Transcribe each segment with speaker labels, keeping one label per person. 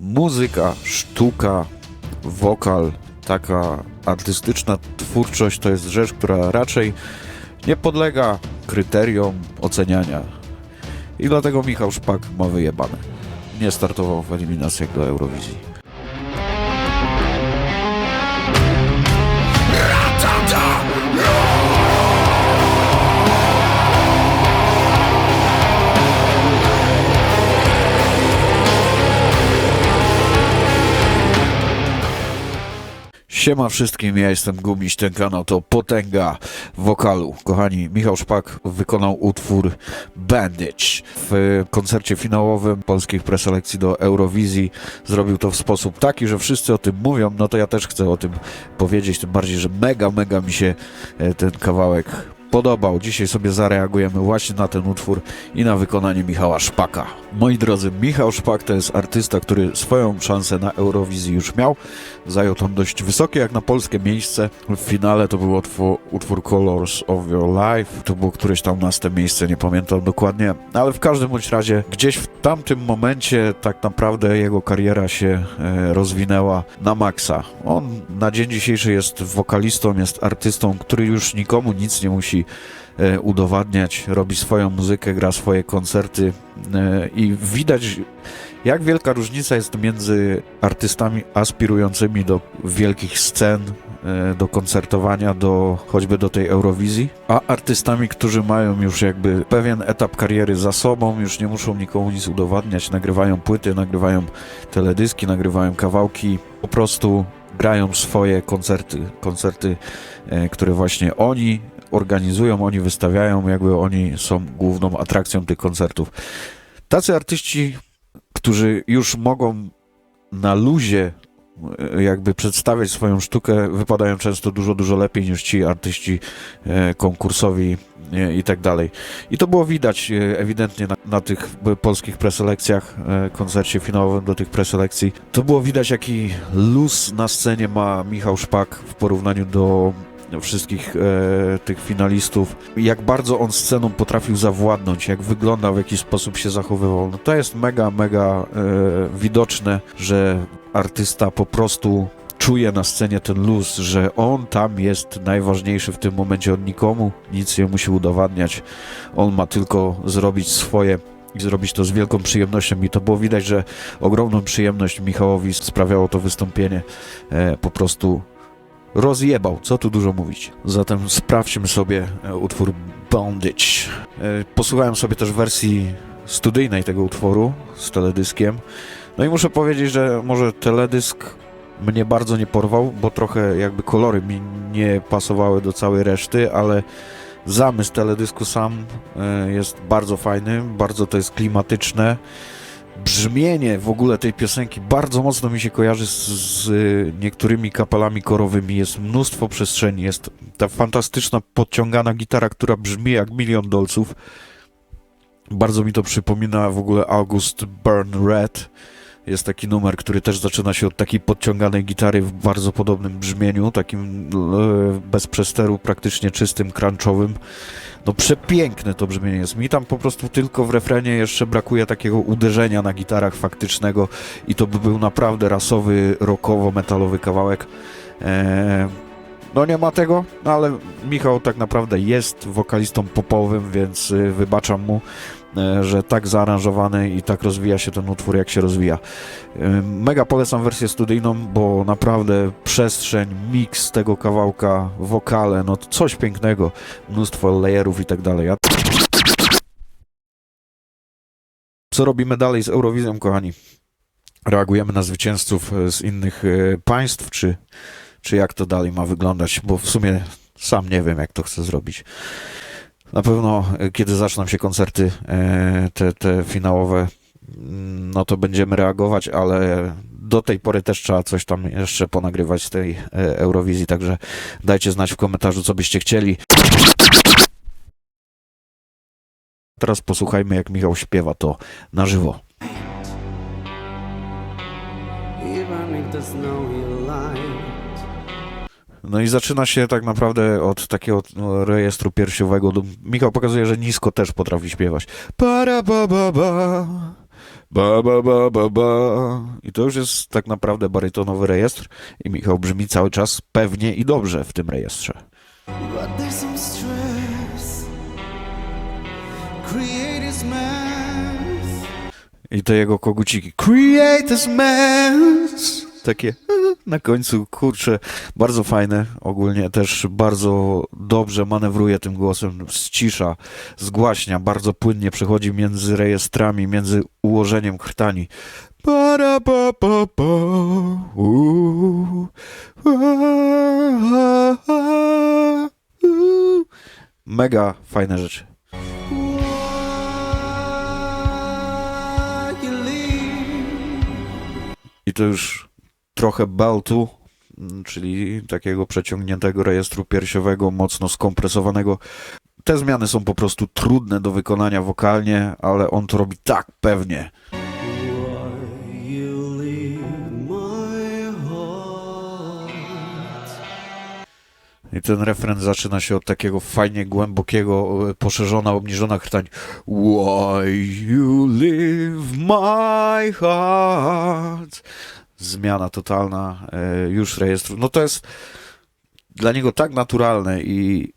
Speaker 1: muzyka, sztuka, wokal, taka artystyczna twórczość to jest rzecz, która raczej nie podlega kryteriom oceniania. I dlatego Michał Szpak ma wyjebane. Nie startował w eliminacjach do Eurowizji. Siema wszystkim, ja jestem Gumiś, ten kanał to Potęga Wokalu. Kochani, Michał Szpak wykonał utwór Bandage w koncercie finałowym polskich preselekcji do Eurowizji. Zrobił to w sposób taki, że wszyscy o tym mówią, no to ja też chcę o tym powiedzieć, tym bardziej, że mega, mega mi się e, ten kawałek podobał. Dzisiaj sobie zareagujemy właśnie na ten utwór i na wykonanie Michała Szpaka. Moi drodzy, Michał Szpak to jest artysta, który swoją szansę na Eurowizji już miał. Zajął tam dość wysokie jak na polskie miejsce. W finale to był utwór, utwór Colors of Your Life. To było któreś tam naste miejsce, nie pamiętam dokładnie. Ale w każdym bądź razie gdzieś w tamtym momencie tak naprawdę jego kariera się e, rozwinęła na maksa. On na dzień dzisiejszy jest wokalistą, jest artystą, który już nikomu nic nie musi e, udowadniać, robi swoją muzykę, gra swoje koncerty e, i widać jak wielka różnica jest między artystami aspirującymi do wielkich scen, e, do koncertowania, do choćby do tej Eurowizji, a artystami, którzy mają już jakby pewien etap kariery za sobą, już nie muszą nikomu nic udowadniać, nagrywają płyty, nagrywają teledyski, nagrywają kawałki, po prostu grają swoje koncerty, koncerty, które właśnie oni organizują, oni wystawiają, jakby oni są główną atrakcją tych koncertów. Tacy artyści, którzy już mogą na luzie e, jakby przedstawiać swoją sztukę, wypadają często dużo, dużo lepiej niż ci artyści e, konkursowi e, i tak dalej. I to było widać ewidentnie na, na tych polskich preselekcjach, koncercie finałowym do tych preselekcji. To było widać, jaki luz na scenie ma Michał Szpak w porównaniu do wszystkich e, tych finalistów, jak bardzo on sceną potrafił zawładnąć, jak wyglądał, w jaki sposób się zachowywał. No to jest mega, mega e, widoczne, że artysta po prostu czuje na scenie ten luz, że on tam jest najważniejszy w tym momencie, on nikomu nic nie musi udowadniać, on ma tylko zrobić swoje i zrobić to z wielką przyjemnością i to było widać, że ogromną przyjemność Michałowi sprawiało to wystąpienie, e, po prostu rozjebał, co tu dużo mówić. Zatem sprawdźmy sobie e, utwór Bondage. E, Posłuchałem sobie też wersji studyjnej tego utworu z teledyskiem. No i muszę powiedzieć, że może teledysk mnie bardzo nie porwał, bo trochę jakby kolory mi nie pasowały do całej reszty, ale zamysł teledysku sam e, jest bardzo fajny, bardzo to jest klimatyczne. Brzmienie w ogóle tej piosenki bardzo mocno mi się kojarzy z, z y, niektórymi kapelami korowymi. Jest mnóstwo przestrzeni, jest ta fantastyczna podciągana gitara, która brzmi jak milion dolców. Bardzo mi to przypomina w ogóle August Burn Red. Jest taki numer, który też zaczyna się od takiej podciąganej gitary w bardzo podobnym brzmieniu, takim e, bez przesteru, praktycznie czystym, crunchowym. No przepiękne to brzmienie jest. Mi tam po prostu tylko w refrenie jeszcze brakuje takiego uderzenia na gitarach faktycznego i to by był naprawdę rasowy, rockowo-metalowy kawałek. Eee, no nie ma tego, no ale Michał tak naprawdę jest wokalistą popowym, więc y, wybaczam mu, że tak zaaranżowany i tak rozwija się ten utwór, jak się rozwija. E, Mega polecam wersję studyjną, bo naprawdę przestrzeń, miks tego kawałka, wokale, no coś pięknego, mnóstwo layerów i tak dalej. Co robimy dalej z Eurowizją, kochani? Reagujemy na zwycięzców e, z innych e, państw, czy, czy jak to dalej ma wyglądać, bo w sumie sam nie wiem, jak to chcę zrobić. Na pewno, e, kiedy zaczną się koncerty e, te, te finałowe, mm, no to będziemy reagować, ale do tej pory też trzeba coś tam jeszcze ponagrywać z tej e, Eurowizji, także dajcie znać w komentarzu, co byście chcieli. Teraz posłuchajmy, jak Michał śpiewa to na żywo.
Speaker 2: Even. No
Speaker 1: i zaczyna się tak naprawdę od takiego no, rejestru piersiowego. Michał pokazuje, że nisko też potrafi śpiewać. Para ba ba ba, Ba, ba, ba, ba, ba. I to już jest tak naprawdę barytonowy rejestr i Michał brzmi cały czas pewnie i dobrze w tym rejestrze.
Speaker 2: But there's some stress. Creator's math.
Speaker 1: I te jego koguciki. Create a mess. Takie na końcu, kurczę, bardzo fajne. Ogólnie też bardzo dobrze manewruje tym głosem, ścisza, zgłaśnia, bardzo płynnie przechodzi między rejestrami, między ułożeniem krtani. Para, pa, pa, pa, a, a. Mega fajne rzeczy. I to już trochę beltu, czyli takiego przeciągniętego rejestru piersiowego, mocno skompresowanego. Te zmiany są po prostu trudne do wykonania wokalnie, ale on to robi tak pewnie. I ten refren zaczyna się od takiego fajnie głębokiego, e, poszerzona, obniżona krtań. Why you leave my heart? Zmiana totalna e, już rejestru. No to jest dla niego tak naturalne i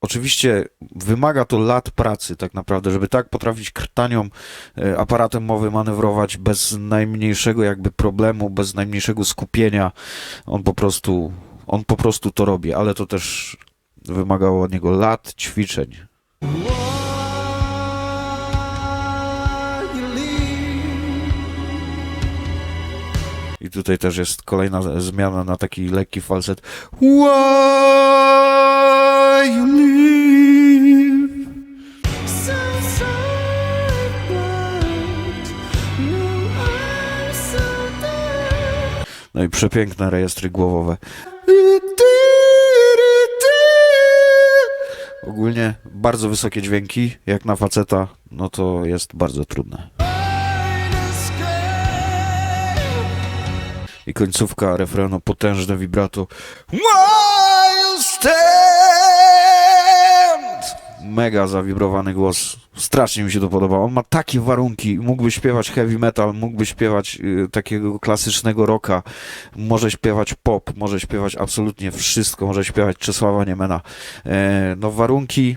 Speaker 1: oczywiście wymaga to lat pracy tak naprawdę, żeby tak potrafić krtanią e, aparatem mowy manewrować bez najmniejszego jakby problemu, bez najmniejszego skupienia. On po prostu, on po prostu to robi, ale to też wymagało od niego lat ćwiczeń. Tutaj też jest kolejna zmiana na taki lekki falset. Why you.
Speaker 2: No
Speaker 1: i przepiękne rejestry głowowe. Ogólnie bardzo wysokie dźwięki, jak na faceta, no to jest bardzo trudne. I końcówka refrenu, potężne vibrato. Mega zawibrowany głos. Strasznie mi się to podoba. On ma takie warunki. Mógłby śpiewać heavy metal, mógłby śpiewać y, takiego klasycznego rocka, może śpiewać pop, może śpiewać absolutnie wszystko, może śpiewać Czesława Niemena. E, no warunki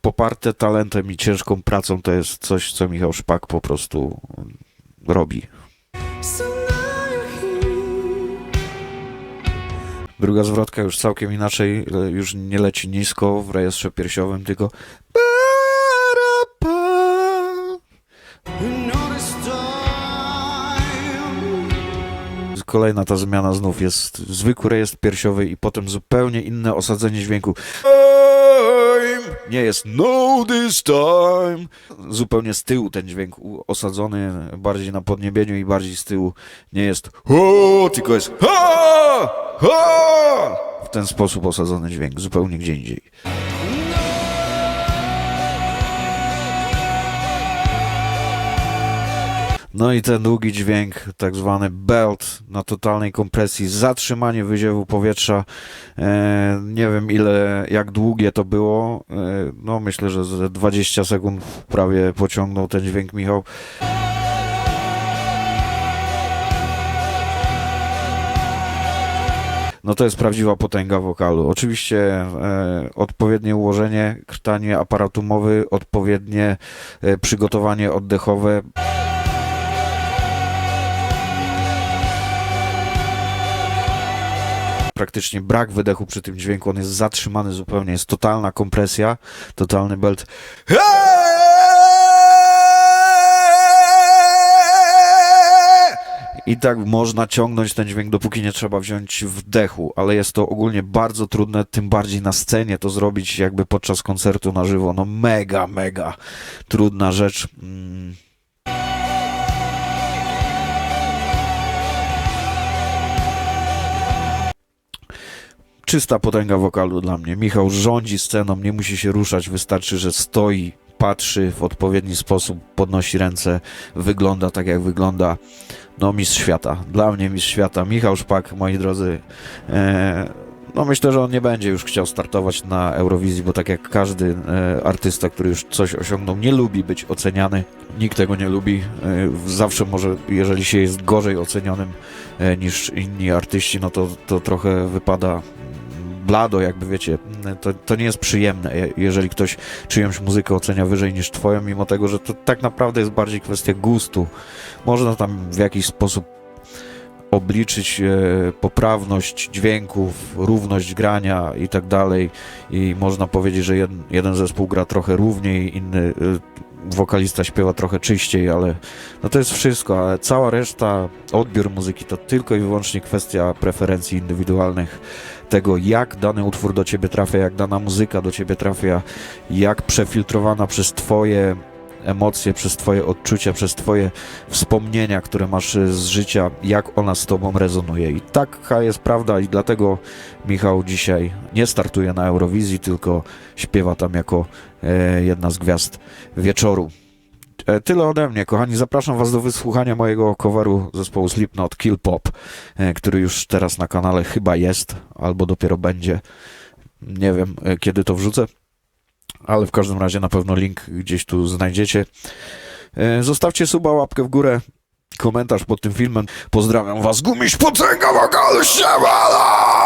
Speaker 1: poparte talentem i ciężką pracą to jest coś, co Michał Szpak po prostu robi. Druga zwrotka już całkiem inaczej, już nie leci nisko w rejestrze piersiowym, tylko kolejna ta zmiana znów jest zwykły rejestr piersiowy i potem zupełnie inne osadzenie dźwięku. Nie jest no this time. Zupełnie z tyłu ten dźwięk osadzony, bardziej na podniebieniu i bardziej z tyłu. Nie jest ho, tylko jest ha, ha. W ten sposób osadzony dźwięk, zupełnie gdzie indziej. No i ten długi dźwięk, tak zwany belt na totalnej kompresji, zatrzymanie wyziewu powietrza. E, nie wiem ile, jak długie to było. E, no myślę, że ze 20 sekund prawie pociągnął ten dźwięk Michał. No to jest prawdziwa potęga wokalu. Oczywiście e, odpowiednie ułożenie, krtanie aparatu mowy, odpowiednie e, przygotowanie oddechowe. Praktycznie brak wydechu przy tym dźwięku, on jest zatrzymany zupełnie, jest totalna kompresja, totalny belt. I tak można ciągnąć ten dźwięk, dopóki nie trzeba wziąć wdechu, ale jest to ogólnie bardzo trudne, tym bardziej na scenie to zrobić jakby podczas koncertu na żywo. No mega, mega trudna rzecz. Czysta potęga wokalu dla mnie. Michał rządzi sceną, nie musi się ruszać, wystarczy, że stoi, patrzy w odpowiedni sposób, podnosi ręce, wygląda tak jak wygląda. No mistrz świata, dla mnie mistrz świata. Michał Szpak, moi drodzy, e, No myślę, że on nie będzie już chciał startować na Eurowizji, bo tak jak każdy e, artysta, który już coś osiągnął, nie lubi być oceniany. Nikt tego nie lubi. E, zawsze może, jeżeli się jest gorzej ocenionym e, niż inni artyści, no to, to trochę wypada blado, jakby wiecie, to, to nie jest przyjemne, je- jeżeli ktoś czyjąś muzykę ocenia wyżej niż twoją, mimo tego, że to tak naprawdę jest bardziej kwestia gustu. Można tam w jakiś sposób obliczyć e, poprawność dźwięków, równość grania i tak dalej. I można powiedzieć, że jeden, jeden zespół gra trochę równiej, inny e, wokalista śpiewa trochę czyściej, ale no to jest wszystko, ale cała reszta, odbiór muzyki to tylko i wyłącznie kwestia preferencji indywidualnych, tego jak dany utwór do ciebie trafia, jak dana muzyka do ciebie trafia, jak przefiltrowana przez twoje emocje, przez twoje odczucia, przez twoje wspomnienia, które masz e, z życia, jak ona z tobą rezonuje. I taka jest prawda i dlatego Michał dzisiaj nie startuje na Eurowizji, tylko śpiewa tam jako e, jedna z gwiazd wieczoru. E, Tyle ode mnie, kochani. Zapraszam Was do wysłuchania mojego coveru zespołu Slipknot Kill Pop, e, który już teraz na kanale chyba jest, albo dopiero będzie. Nie wiem, kiedy to wrzucę, ale w każdym razie na pewno link gdzieś tu znajdziecie. E, Zostawcie suba, łapkę w górę, komentarz pod tym filmem. Pozdrawiam Was, gumiś potęga wokalu, siemano!